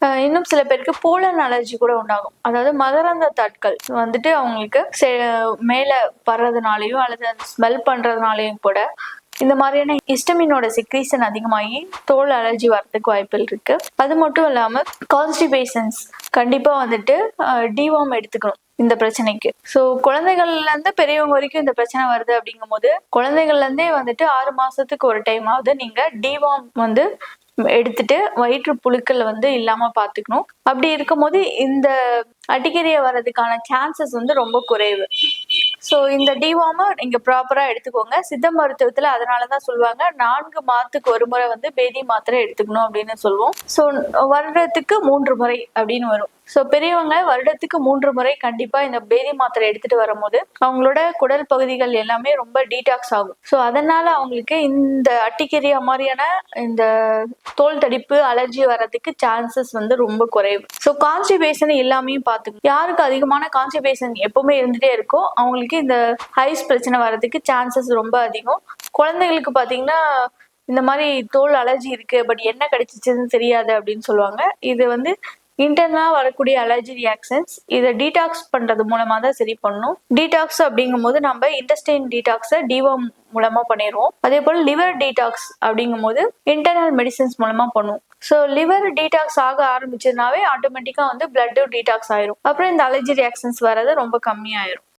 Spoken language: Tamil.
இன்னும் சில பேருக்கு போலன் அலர்ஜி கூட உண்டாகும். அதாவது மகரந்த தாட்கள் வந்துட்டு அவங்களுக்கு செ- மேல படுறதுனாலயும் அல்லது அந்த ஸ்மெல் பண்றதுனாலயும் கூட இந்த மாதிரியான ஹிஸ்டமினோட சிக்ரீசன் அதிகமாகி தோல் அலர்ஜி வரதுக்கு வாய்ப்புகள் இருக்கு. அது மட்டும் இல்லாம கான்ஸ்டிபேஷன்ஸ் கண்டிப்பா வந்துட்டு டிவார்ம் எடுத்துக்கணும் இந்த பிரச்சனைக்கு. ஸோ குழந்தைகள்ல இருந்து பெரியவங்க வரைக்கும் இந்த பிரச்சனை வருது அப்படிங்கும் போது குழந்தைகள்ல இருந்தே வந்துட்டு ஆறு மாசத்துக்கு ஒரு டைம் ஆகுது நீங்க டிவார்ம் வந்து எடுத்துட்டு வயிற்று புழுக்கள் வந்து இல்லாம பாத்துக்கணும். அப்படி இருக்கும்போது இந்த அடிக்கடியை வர்றதுக்கான சான்சஸ் வந்து ரொம்ப குறைவு. ஸோ இந்த டிவாம நீங்க ப்ராப்பரா எடுத்துக்கோங்க. சித்த மருத்துவத்துல அதனாலதான் சொல்லுவாங்க நான்கு மாதத்துக்கு ஒரு முறை வந்து பேதி மாத்திரை எடுத்துக்கணும் அப்படின்னு சொல்லுவோம். ஸோ வருடத்துக்கு மூன்று முறை அப்படின்னு வரும். ஸோ பெரியவங்க வருடத்துக்கு மூன்று முறை கண்டிப்பாக இந்த பேதி மாத்திரை எடுத்துட்டு வரும்போது அவங்களோட குடல் பகுதிகள் எல்லாமே ரொம்ப டீடாக்ஸ் ஆகும். ஸோ அதனால அவங்களுக்கு இந்த அட்டிக்கரியா மாதிரியான இந்த தோல் தடிப்பு அலர்ஜி வர்றதுக்கு சான்சஸ் வந்து ரொம்ப குறைவு. ஸோ கான்ஸ்டிபேஷன் எல்லாமே பார்த்துக்கணும். யாருக்கு அதிகமான கான்ஸ்டிபேஷன் எப்பவுமே இருந்துட்டே இருக்கோ அவங்களுக்கு இந்த ஹைஸ் பிரச்சனை வர்றதுக்கு சான்சஸ் ரொம்ப அதிகம். குழந்தைகளுக்கு பார்த்தீங்கன்னா இந்த மாதிரி தோல் அலர்ஜி இருக்கு பட் என்ன கிடைச்சிச்சுன்னு தெரியாது அப்படின்னு சொல்லுவாங்க. இது வந்து இன்டர்னா வரக்கூடிய அலர்ஜி ரியாக்ஷன்ஸ் இதை டீடாக்ஸ் பண்றது மூலமா தான் சரி பண்ணணும் டீடாக்ஸ் அப்படிங்கும் போது நம்ம இன்டஸ்டைன் டீடாக்ஸை டிவோம் மூலமா பண்ணிடுவோம். அதே போல் லிவர் டீடாக்ஸ் அப்படிங்கும் போது இன்டர்னல் மெடிசன்ஸ் மூலமா பண்ணுவோம் ஸோ லிவர் டீடாக்ஸ் ஆக ஆரம்பிச்சதுனாவே ஆட்டோமேட்டிக்காக வந்து பிளட்டும் டீடாக்ஸ் ஆயிரும். அப்புறம் இந்த அலர்ஜி ரியாக்ஷன்ஸ் வர்றது ரொம்ப கம்மியாயிரும்.